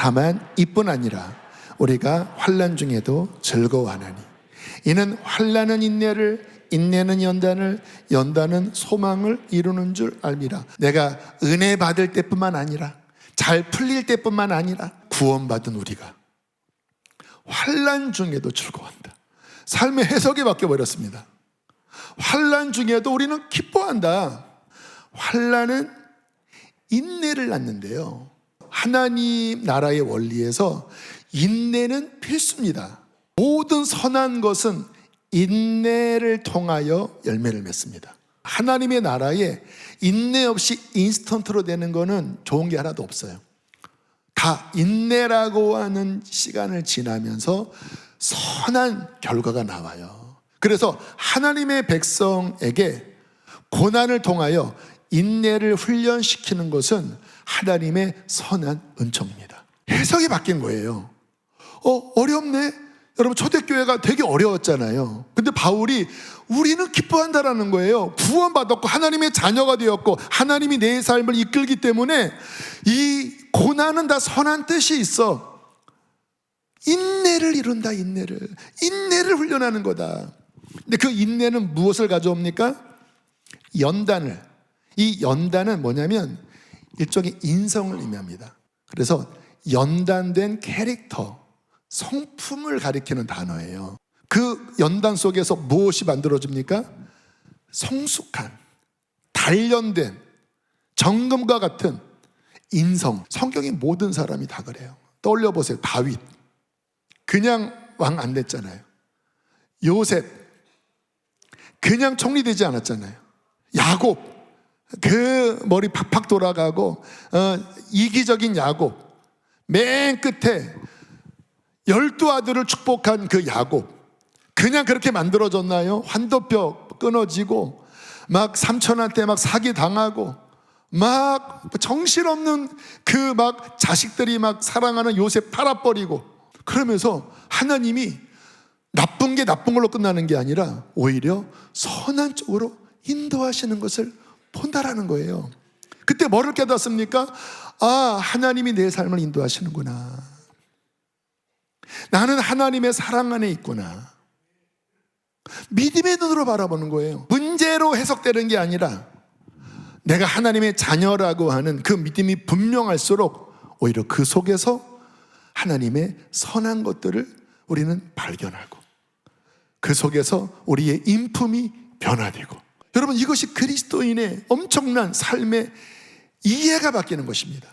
다만 이뿐 아니라 우리가 환난 중에도 즐거워하나니. 이는 환난은 인내를 인내는 연단을 연단은 소망을 이루는 줄 알미라 내가 은혜 받을 때뿐만 아니라 잘 풀릴 때뿐만 아니라 구원받은 우리가 환난 중에도 즐거워한다. 삶의 해석이 바뀌어 버렸습니다. 환난 중에도 우리는 기뻐한다. 환난은 인내를 낳는데요 하나님 나라의 원리에서 인내는 필수입니다 모든 선한 것은 인내를 통하여 열매를 맺습니다. 하나님의 나라에 인내 없이 인스턴트로 되는 거는 좋은 게 하나도 없어요. 다 인내라고 하는 시간을 지나면서 선한 결과가 나와요. 그래서 하나님의 백성에게 고난을 통하여 인내를 훈련시키는 것은 하나님의 선한 은총입니다. 해석이 바뀐 거예요. 어, 어렵네? 여러분 초대교회가 되게 어려웠잖아요. 근데 바울이 우리는 기뻐한다라는 거예요. 구원받았고 하나님의 자녀가 되었고 하나님이 내 삶을 이끌기 때문에 이 고난은 다 선한 뜻이 있어. 인내를 이룬다, 인내를. 인내를 훈련하는 거다. 근데 그 인내는 무엇을 가져옵니까? 연단을. 이 연단은 뭐냐면 일종의 인성을 의미합니다. 그래서 연단된 캐릭터, 성품을 가리키는 단어예요. 그 연단 속에서 무엇이 만들어집니까? 성숙한, 단련된, 정금과 같은 인성. 성경의 모든 사람이 다 그래요. 떠올려 보세요. 다윗. 그냥 왕 안 됐잖아요. 요셉. 그냥 총리 되지 않았잖아요. 야곱. 그 머리 팍팍 돌아가고, 어, 이기적인 야곱. 맨 끝에 열두 아들을 축복한 그 야곱 그냥 그렇게 만들어졌나요? 환도뼈 끊어지고 막 삼촌한테 막 사기 당하고 막 정신없는 그 막 자식들이 막 사랑하는 요셉 팔아버리고 그러면서 하나님이 나쁜 게 나쁜 걸로 끝나는 게 아니라 오히려 선한 쪽으로 인도하시는 것을 본다라는 거예요. 그때 뭐를 깨닫습니까? 아, 하나님이 내 삶을 인도하시는구나. 나는 하나님의 사랑 안에 있구나. 믿음의 눈으로 바라보는 거예요. 문제로 해석되는 게 아니라 내가 하나님의 자녀라고 하는 그 믿음이 분명할수록 오히려 그 속에서 하나님의 선한 것들을 우리는 발견하고 그 속에서 우리의 인품이 변화되고 여러분 이것이 그리스도인의 엄청난 삶의 이해가 바뀌는 것입니다.